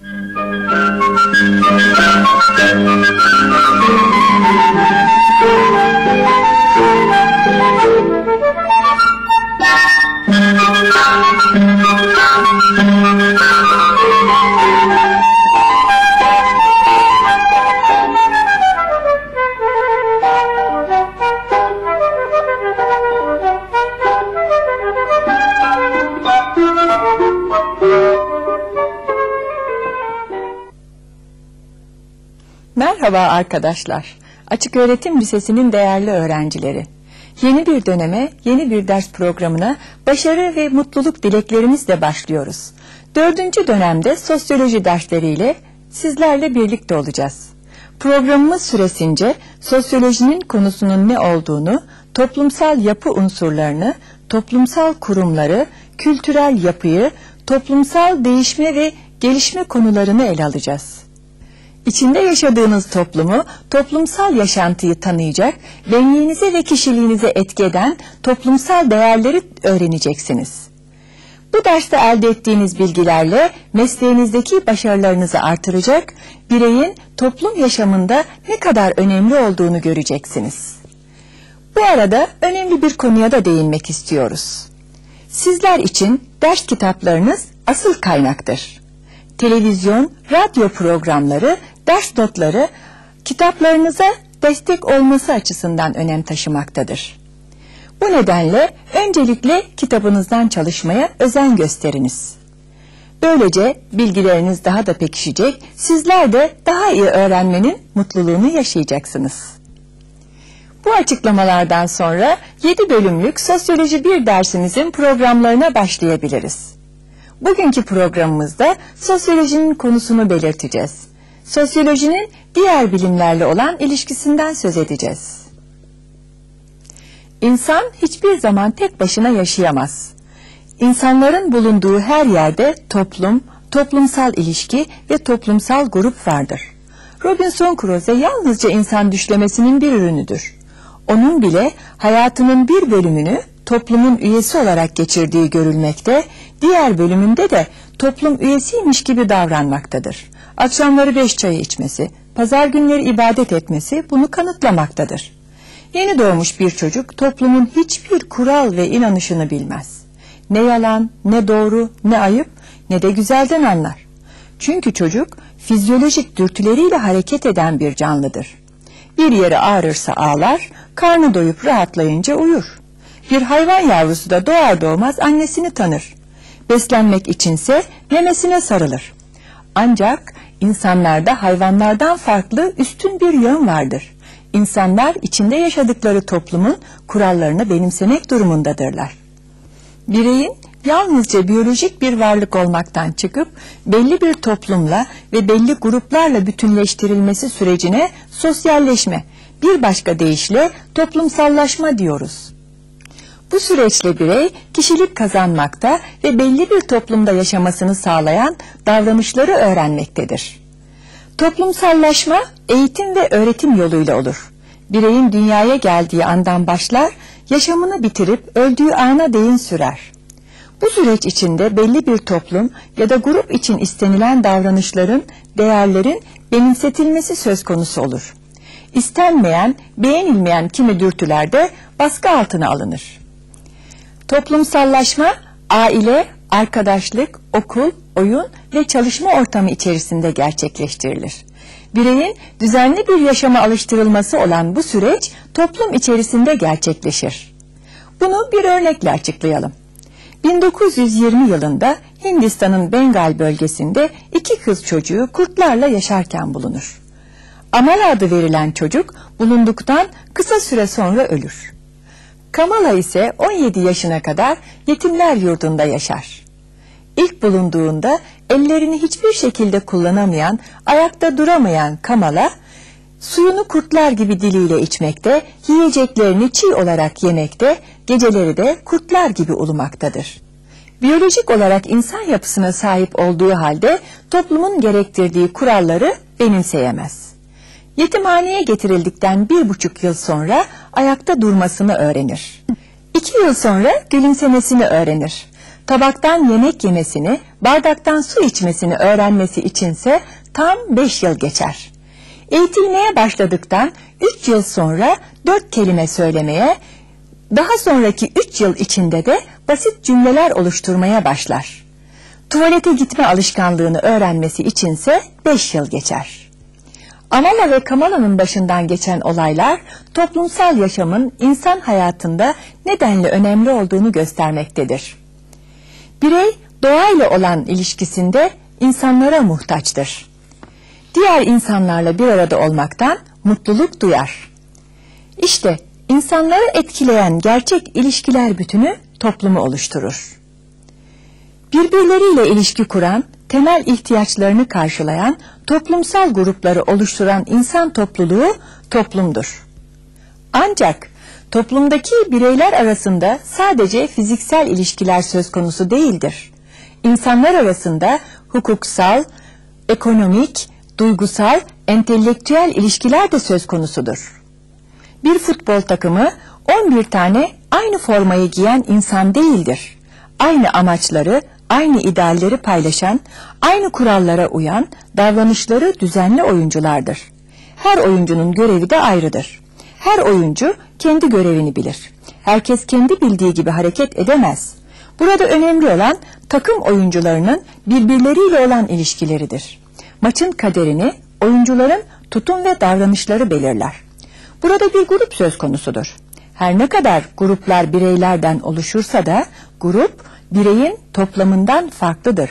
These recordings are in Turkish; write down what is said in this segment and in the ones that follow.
Thank you. Merhaba arkadaşlar. Açık Öğretim Lisesi'nin değerli öğrencileri. Yeni bir döneme, yeni bir ders programına başarı ve mutluluk dileklerimizle başlıyoruz. Dördüncü dönemde sosyoloji dersleriyle sizlerle birlikte olacağız. Programımız süresince sosyolojinin konusunun ne olduğunu, toplumsal yapı unsurlarını, toplumsal kurumları, kültürel yapıyı, toplumsal değişme ve gelişme konularını ele alacağız. İçinde yaşadığınız toplumu, toplumsal yaşantıyı tanıyacak, benliğinize ve kişiliğinize etki eden toplumsal değerleri öğreneceksiniz. Bu derste elde ettiğiniz bilgilerle mesleğinizdeki başarılarınızı artıracak, bireyin toplum yaşamında ne kadar önemli olduğunu göreceksiniz. Bu arada önemli bir konuya da değinmek istiyoruz. Sizler için ders kitaplarınız asıl kaynaktır. Televizyon, radyo programları ders notları kitaplarınıza destek olması açısından önem taşımaktadır. Bu nedenle öncelikle kitabınızdan çalışmaya özen gösteriniz. Böylece bilgileriniz daha da pekişecek, sizler de daha iyi öğrenmenin mutluluğunu yaşayacaksınız. Bu açıklamalardan sonra 7 bölümlük sosyoloji bir dersimizin programlarına başlayabiliriz. Bugünkü programımızda sosyolojinin konusunu belirteceğiz sosyolojinin diğer bilimlerle olan ilişkisinden söz edeceğiz. İnsan hiçbir zaman tek başına yaşayamaz. İnsanların bulunduğu her yerde toplum, toplumsal ilişki ve toplumsal grup vardır. Robinson Crusoe yalnızca insan düşlemesinin bir ürünüdür. Onun bile hayatının bir bölümünü toplumun üyesi olarak geçirdiği görülmekte, diğer bölümünde de toplum üyesiymiş gibi davranmaktadır. Akşamları beş çayı içmesi, pazar günleri ibadet etmesi bunu kanıtlamaktadır. Yeni doğmuş bir çocuk toplumun hiçbir kural ve inanışını bilmez. Ne yalan, ne doğru, ne ayıp, ne de güzelden anlar. Çünkü çocuk fizyolojik dürtüleriyle hareket eden bir canlıdır. Bir yeri ağrırsa ağlar, karnı doyup rahatlayınca uyur. Bir hayvan yavrusu da doğar doğmaz annesini tanır. Beslenmek içinse memesine sarılır. Ancak insanlarda hayvanlardan farklı üstün bir yön vardır. İnsanlar içinde yaşadıkları toplumun kurallarını benimsemek durumundadırlar. Bireyin yalnızca biyolojik bir varlık olmaktan çıkıp belli bir toplumla ve belli gruplarla bütünleştirilmesi sürecine sosyalleşme, bir başka deyişle toplumsallaşma diyoruz. Bu süreçle birey kişilik kazanmakta ve belli bir toplumda yaşamasını sağlayan davranışları öğrenmektedir. Toplumsallaşma eğitim ve öğretim yoluyla olur. Bireyin dünyaya geldiği andan başlar, yaşamını bitirip öldüğü ana değin sürer. Bu süreç içinde belli bir toplum ya da grup için istenilen davranışların, değerlerin benimsetilmesi söz konusu olur. İstenmeyen, beğenilmeyen kimi dürtüler de baskı altına alınır. Toplumsallaşma, aile, arkadaşlık, okul, oyun ve çalışma ortamı içerisinde gerçekleştirilir. Bireyin düzenli bir yaşama alıştırılması olan bu süreç toplum içerisinde gerçekleşir. Bunu bir örnekle açıklayalım. 1920 yılında Hindistan'ın Bengal bölgesinde iki kız çocuğu kurtlarla yaşarken bulunur. Amal adı verilen çocuk bulunduktan kısa süre sonra ölür. Kamala ise 17 yaşına kadar yetimler yurdunda yaşar. İlk bulunduğunda ellerini hiçbir şekilde kullanamayan, ayakta duramayan Kamala, suyunu kurtlar gibi diliyle içmekte, yiyeceklerini çiğ olarak yemekte, geceleri de kurtlar gibi ulumaktadır. Biyolojik olarak insan yapısına sahip olduğu halde toplumun gerektirdiği kuralları benimseyemez. Yetimhaneye getirildikten bir buçuk yıl sonra ayakta durmasını öğrenir. İki yıl sonra gülümsemesini öğrenir. tabaktan yemek yemesini, bardaktan su içmesini öğrenmesi içinse tam beş yıl geçer. Eğitilmeye başladıktan üç yıl sonra dört kelime söylemeye, daha sonraki üç yıl içinde de basit cümleler oluşturmaya başlar. Tuvalete gitme alışkanlığını öğrenmesi içinse beş yıl geçer. Amala ve Kamala'nın başından geçen olaylar toplumsal yaşamın insan hayatında nedenle önemli olduğunu göstermektedir. Birey doğayla olan ilişkisinde insanlara muhtaçtır. Diğer insanlarla bir arada olmaktan mutluluk duyar. İşte insanları etkileyen gerçek ilişkiler bütünü toplumu oluşturur. Birbirleriyle ilişki kuran, temel ihtiyaçlarını karşılayan, toplumsal grupları oluşturan insan topluluğu toplumdur. Ancak toplumdaki bireyler arasında sadece fiziksel ilişkiler söz konusu değildir. İnsanlar arasında hukuksal, ekonomik, duygusal, entelektüel ilişkiler de söz konusudur. Bir futbol takımı 11 tane aynı formayı giyen insan değildir. Aynı amaçları, aynı idealleri paylaşan, aynı kurallara uyan, davranışları düzenli oyunculardır. Her oyuncunun görevi de ayrıdır. Her oyuncu kendi görevini bilir. Herkes kendi bildiği gibi hareket edemez. Burada önemli olan takım oyuncularının birbirleriyle olan ilişkileridir. Maçın kaderini oyuncuların tutum ve davranışları belirler. Burada bir grup söz konusudur. Her ne kadar gruplar bireylerden oluşursa da grup bireyin toplamından farklıdır.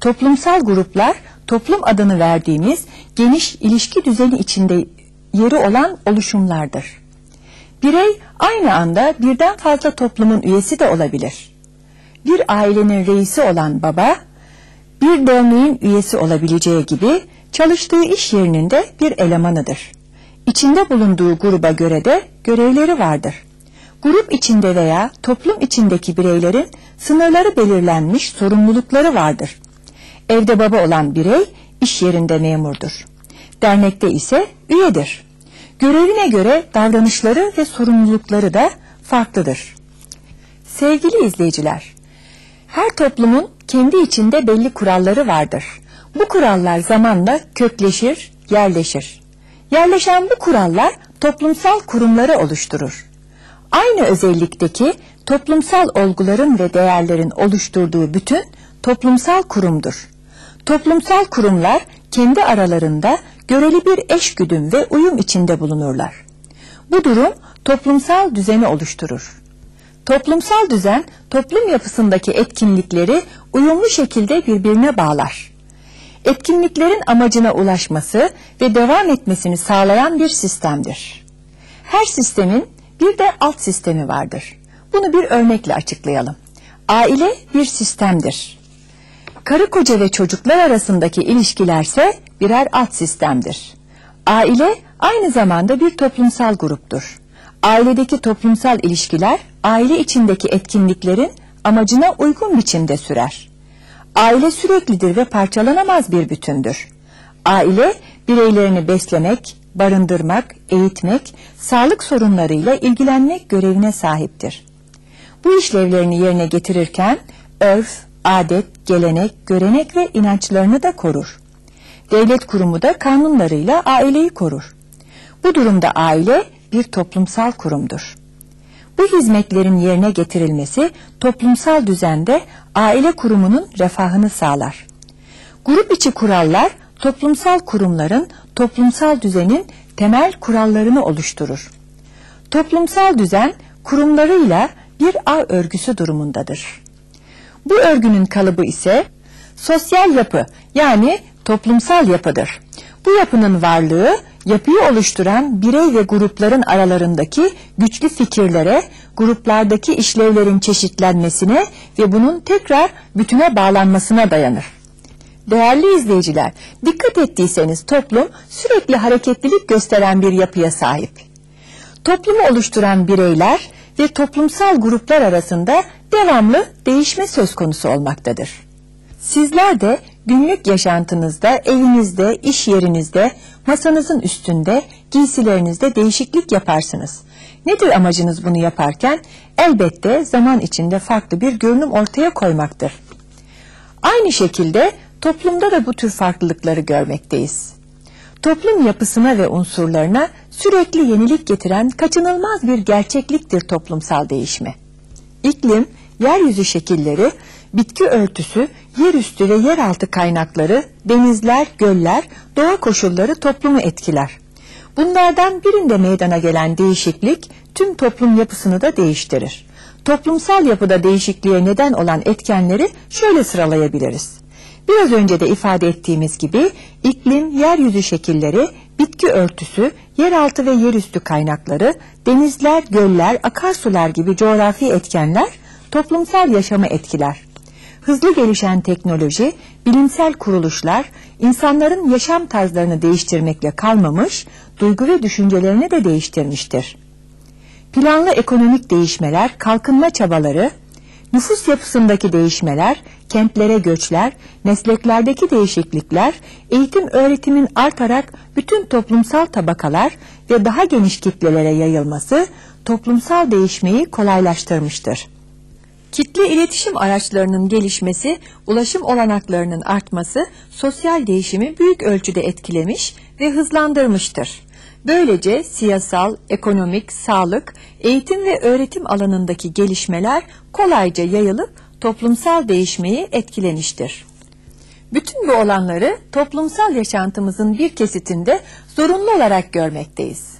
Toplumsal gruplar toplum adını verdiğimiz geniş ilişki düzeni içinde yeri olan oluşumlardır. Birey aynı anda birden fazla toplumun üyesi de olabilir. Bir ailenin reisi olan baba, bir derneğin üyesi olabileceği gibi çalıştığı iş yerinin de bir elemanıdır. İçinde bulunduğu gruba göre de görevleri vardır. Grup içinde veya toplum içindeki bireylerin sınırları belirlenmiş sorumlulukları vardır. Evde baba olan birey iş yerinde memurdur. Dernekte ise üyedir. Görevine göre davranışları ve sorumlulukları da farklıdır. Sevgili izleyiciler, her toplumun kendi içinde belli kuralları vardır. Bu kurallar zamanla kökleşir, yerleşir. Yerleşen bu kurallar toplumsal kurumları oluşturur. Aynı özellikteki toplumsal olguların ve değerlerin oluşturduğu bütün toplumsal kurumdur. Toplumsal kurumlar kendi aralarında göreli bir eşgüdüm ve uyum içinde bulunurlar. Bu durum toplumsal düzeni oluşturur. Toplumsal düzen toplum yapısındaki etkinlikleri uyumlu şekilde birbirine bağlar. Etkinliklerin amacına ulaşması ve devam etmesini sağlayan bir sistemdir. Her sistemin bir de alt sistemi vardır. Bunu bir örnekle açıklayalım. Aile bir sistemdir. Karı koca ve çocuklar arasındaki ilişkilerse birer alt sistemdir. Aile aynı zamanda bir toplumsal gruptur. Ailedeki toplumsal ilişkiler aile içindeki etkinliklerin amacına uygun biçimde sürer. Aile süreklidir ve parçalanamaz bir bütündür. Aile bireylerini beslemek, barındırmak, eğitmek, sağlık sorunlarıyla ilgilenmek görevine sahiptir. Bu işlevlerini yerine getirirken örf, adet, gelenek, görenek ve inançlarını da korur. Devlet kurumu da kanunlarıyla aileyi korur. Bu durumda aile bir toplumsal kurumdur. Bu hizmetlerin yerine getirilmesi toplumsal düzende aile kurumunun refahını sağlar. Grup içi kurallar toplumsal kurumların toplumsal düzenin temel kurallarını oluşturur. Toplumsal düzen kurumlarıyla bir ağ örgüsü durumundadır. Bu örgünün kalıbı ise sosyal yapı yani toplumsal yapıdır. Bu yapının varlığı yapıyı oluşturan birey ve grupların aralarındaki güçlü fikirlere, gruplardaki işlevlerin çeşitlenmesine ve bunun tekrar bütüne bağlanmasına dayanır. Değerli izleyiciler, dikkat ettiyseniz toplum sürekli hareketlilik gösteren bir yapıya sahip. Toplumu oluşturan bireyler ve toplumsal gruplar arasında devamlı değişme söz konusu olmaktadır. Sizler de günlük yaşantınızda, evinizde, iş yerinizde, masanızın üstünde, giysilerinizde değişiklik yaparsınız. Nedir amacınız bunu yaparken? Elbette zaman içinde farklı bir görünüm ortaya koymaktır. Aynı şekilde toplumda da bu tür farklılıkları görmekteyiz. Toplum yapısına ve unsurlarına sürekli yenilik getiren kaçınılmaz bir gerçekliktir toplumsal değişme. İklim, yeryüzü şekilleri, bitki örtüsü, yerüstü ve yeraltı kaynakları, denizler, göller, doğa koşulları toplumu etkiler. Bunlardan birinde meydana gelen değişiklik tüm toplum yapısını da değiştirir. Toplumsal yapıda değişikliğe neden olan etkenleri şöyle sıralayabiliriz. Biraz önce de ifade ettiğimiz gibi iklim, yeryüzü şekilleri, bitki örtüsü, yeraltı ve yerüstü kaynakları, denizler, göller, akarsular gibi coğrafi etkenler toplumsal yaşamı etkiler. Hızlı gelişen teknoloji, bilimsel kuruluşlar, insanların yaşam tarzlarını değiştirmekle kalmamış, duygu ve düşüncelerini de değiştirmiştir. Planlı ekonomik değişmeler, kalkınma çabaları, nüfus yapısındaki değişmeler, kentlere göçler, mesleklerdeki değişiklikler, eğitim öğretimin artarak bütün toplumsal tabakalar ve daha geniş kitlelere yayılması toplumsal değişmeyi kolaylaştırmıştır. Kitle iletişim araçlarının gelişmesi, ulaşım olanaklarının artması sosyal değişimi büyük ölçüde etkilemiş ve hızlandırmıştır. Böylece siyasal, ekonomik, sağlık, eğitim ve öğretim alanındaki gelişmeler kolayca yayılıp toplumsal değişmeyi etkilemiştir. Bütün bu olanları toplumsal yaşantımızın bir kesitinde zorunlu olarak görmekteyiz.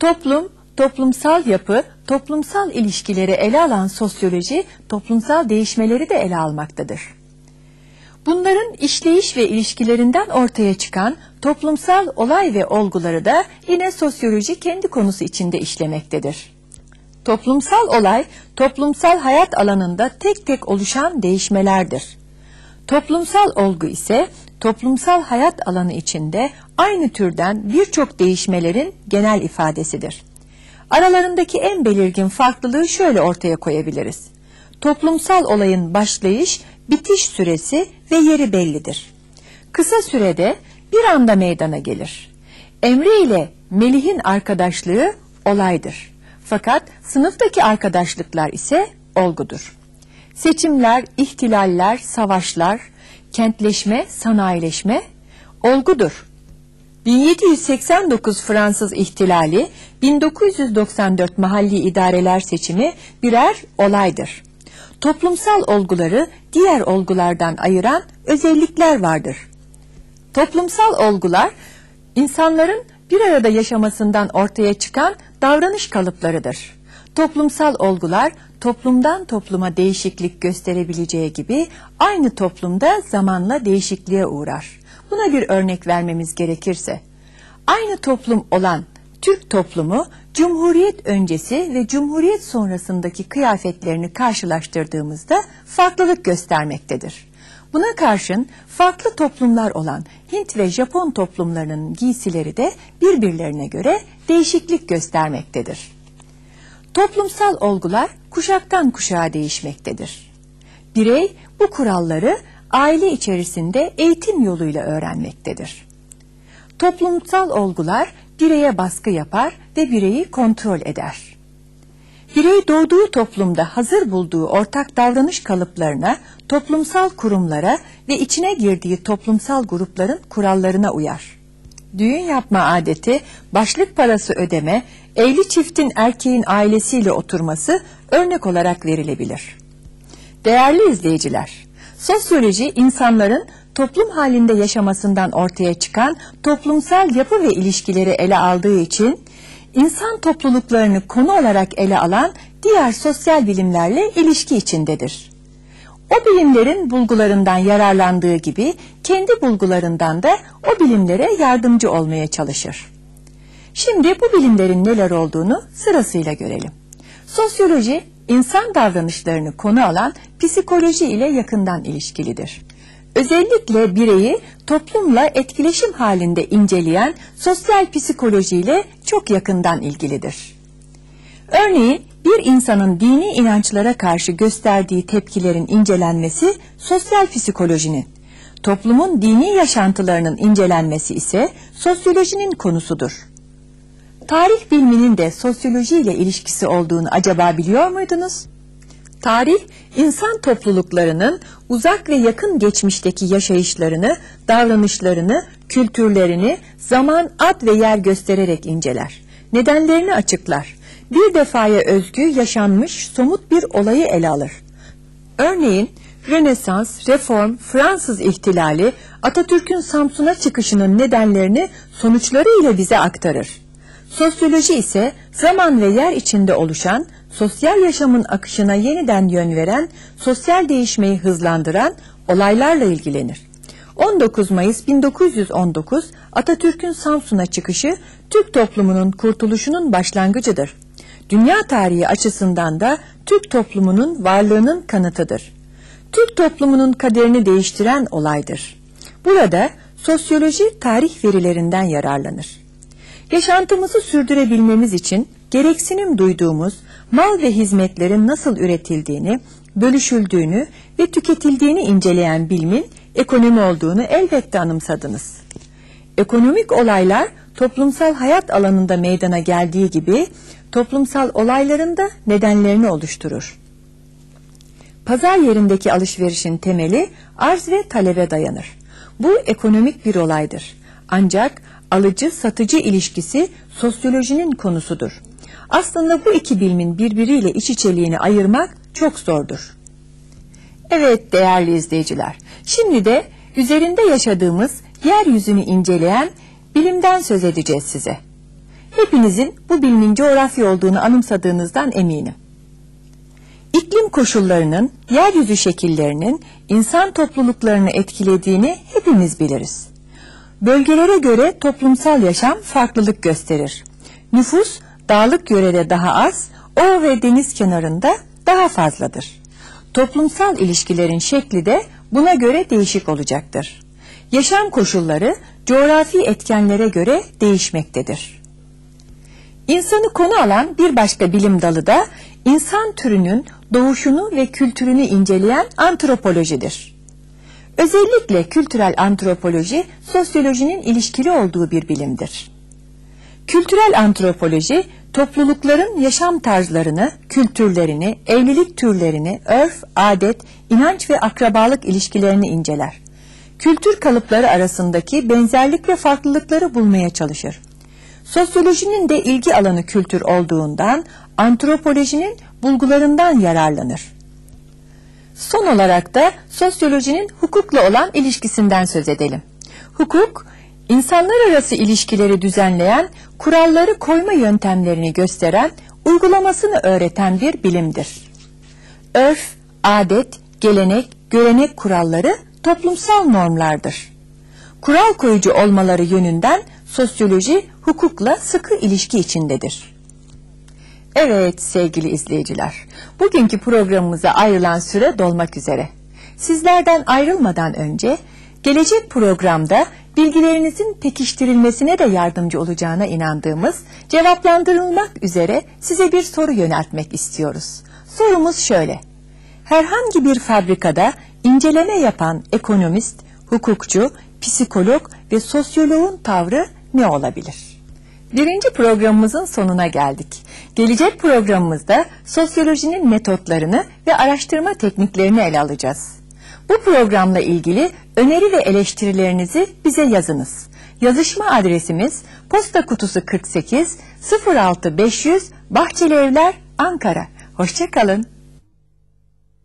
Toplum, toplumsal yapı, toplumsal ilişkileri ele alan sosyoloji, toplumsal değişmeleri de ele almaktadır. Bunların işleyiş ve ilişkilerinden ortaya çıkan toplumsal olay ve olguları da yine sosyoloji kendi konusu içinde işlemektedir. Toplumsal olay, toplumsal hayat alanında tek tek oluşan değişmelerdir. Toplumsal olgu ise toplumsal hayat alanı içinde aynı türden birçok değişmelerin genel ifadesidir. Aralarındaki en belirgin farklılığı şöyle ortaya koyabiliriz. Toplumsal olayın başlayış, bitiş süresi ve yeri bellidir. Kısa sürede bir anda meydana gelir. Emre ile Melih'in arkadaşlığı olaydır. Fakat sınıftaki arkadaşlıklar ise olgudur. Seçimler, ihtilaller, savaşlar, kentleşme, sanayileşme olgudur. 1789 Fransız ihtilali, 1994 mahalli idareler seçimi birer olaydır. Toplumsal olguları diğer olgulardan ayıran özellikler vardır. Toplumsal olgular insanların bir arada yaşamasından ortaya çıkan davranış kalıplarıdır. Toplumsal olgular toplumdan topluma değişiklik gösterebileceği gibi aynı toplumda zamanla değişikliğe uğrar. Buna bir örnek vermemiz gerekirse, aynı toplum olan Türk toplumu Cumhuriyet öncesi ve Cumhuriyet sonrasındaki kıyafetlerini karşılaştırdığımızda farklılık göstermektedir. Buna karşın farklı toplumlar olan Hint ve Japon toplumlarının giysileri de birbirlerine göre değişiklik göstermektedir. Toplumsal olgular kuşaktan kuşağa değişmektedir. Birey bu kuralları aile içerisinde eğitim yoluyla öğrenmektedir. Toplumsal olgular bireye baskı yapar ve bireyi kontrol eder. Birey doğduğu toplumda hazır bulduğu ortak davranış kalıplarına, toplumsal kurumlara ve içine girdiği toplumsal grupların kurallarına uyar. Düğün yapma adeti, başlık parası ödeme, evli çiftin erkeğin ailesiyle oturması örnek olarak verilebilir. Değerli izleyiciler, sosyoloji insanların toplum halinde yaşamasından ortaya çıkan toplumsal yapı ve ilişkileri ele aldığı için insan topluluklarını konu olarak ele alan diğer sosyal bilimlerle ilişki içindedir. O bilimlerin bulgularından yararlandığı gibi kendi bulgularından da o bilimlere yardımcı olmaya çalışır. Şimdi bu bilimlerin neler olduğunu sırasıyla görelim. Sosyoloji, insan davranışlarını konu alan psikoloji ile yakından ilişkilidir. Özellikle bireyi toplumla etkileşim halinde inceleyen sosyal psikolojiyle çok yakından ilgilidir. Örneğin bir insanın dini inançlara karşı gösterdiği tepkilerin incelenmesi sosyal psikolojinin, toplumun dini yaşantılarının incelenmesi ise sosyolojinin konusudur. Tarih biliminin de sosyoloji ile ilişkisi olduğunu acaba biliyor muydunuz? Tarih, insan topluluklarının uzak ve yakın geçmişteki yaşayışlarını, davranışlarını, kültürlerini zaman, ad ve yer göstererek inceler. Nedenlerini açıklar. Bir defaya özgü yaşanmış somut bir olayı ele alır. Örneğin Rönesans, Reform, Fransız ihtilali, Atatürk'ün Samsun'a çıkışının nedenlerini sonuçları ile bize aktarır. Sosyoloji ise zaman ve yer içinde oluşan, sosyal yaşamın akışına yeniden yön veren, sosyal değişmeyi hızlandıran olaylarla ilgilenir. 19 Mayıs 1919 Atatürk'ün Samsun'a çıkışı Türk toplumunun kurtuluşunun başlangıcıdır. Dünya tarihi açısından da Türk toplumunun varlığının kanıtıdır. Türk toplumunun kaderini değiştiren olaydır. Burada sosyoloji tarih verilerinden yararlanır. Yaşantımızı sürdürebilmemiz için gereksinim duyduğumuz mal ve hizmetlerin nasıl üretildiğini, bölüşüldüğünü ve tüketildiğini inceleyen bilimin ekonomi olduğunu elbette anımsadınız. Ekonomik olaylar toplumsal hayat alanında meydana geldiği gibi toplumsal olayların da nedenlerini oluşturur. Pazar yerindeki alışverişin temeli arz ve talebe dayanır. Bu ekonomik bir olaydır. Ancak alıcı-satıcı ilişkisi sosyolojinin konusudur. Aslında bu iki bilimin birbiriyle iç içeliğini ayırmak çok zordur. Evet değerli izleyiciler, şimdi de üzerinde yaşadığımız yeryüzünü inceleyen bilimden söz edeceğiz size. Hepinizin bu bilimin coğrafya olduğunu anımsadığınızdan eminim. İklim koşullarının, yeryüzü şekillerinin insan topluluklarını etkilediğini hepimiz biliriz. Bölgelere göre toplumsal yaşam farklılık gösterir. Nüfus dağlık yörede daha az, ova ve deniz kenarında daha fazladır. Toplumsal ilişkilerin şekli de buna göre değişik olacaktır. Yaşam koşulları coğrafi etkenlere göre değişmektedir. İnsanı konu alan bir başka bilim dalı da insan türünün doğuşunu ve kültürünü inceleyen antropolojidir. Özellikle kültürel antropoloji sosyolojinin ilişkili olduğu bir bilimdir. Kültürel antropoloji toplulukların yaşam tarzlarını, kültürlerini, evlilik türlerini, örf, adet, inanç ve akrabalık ilişkilerini inceler. Kültür kalıpları arasındaki benzerlik ve farklılıkları bulmaya çalışır. Sosyolojinin de ilgi alanı kültür olduğundan antropolojinin bulgularından yararlanır. Son olarak da sosyolojinin hukukla olan ilişkisinden söz edelim. Hukuk, insanlar arası ilişkileri düzenleyen, kuralları koyma yöntemlerini gösteren, uygulamasını öğreten bir bilimdir. Örf, adet, gelenek, görenek kuralları toplumsal normlardır. Kural koyucu olmaları yönünden sosyoloji hukukla sıkı ilişki içindedir. Evet sevgili izleyiciler, bugünkü programımıza ayrılan süre dolmak üzere. Sizlerden ayrılmadan önce gelecek programda bilgilerinizin pekiştirilmesine de yardımcı olacağına inandığımız cevaplandırılmak üzere size bir soru yöneltmek istiyoruz. Sorumuz şöyle. Herhangi bir fabrikada inceleme yapan ekonomist, hukukçu, psikolog ve sosyoloğun tavrı ne olabilir? Birinci programımızın sonuna geldik. Gelecek programımızda sosyolojinin metotlarını ve araştırma tekniklerini ele alacağız. Bu programla ilgili öneri ve eleştirilerinizi bize yazınız. Yazışma adresimiz posta kutusu 48 06500 Bahçeli Evler Ankara. Hoşçakalın.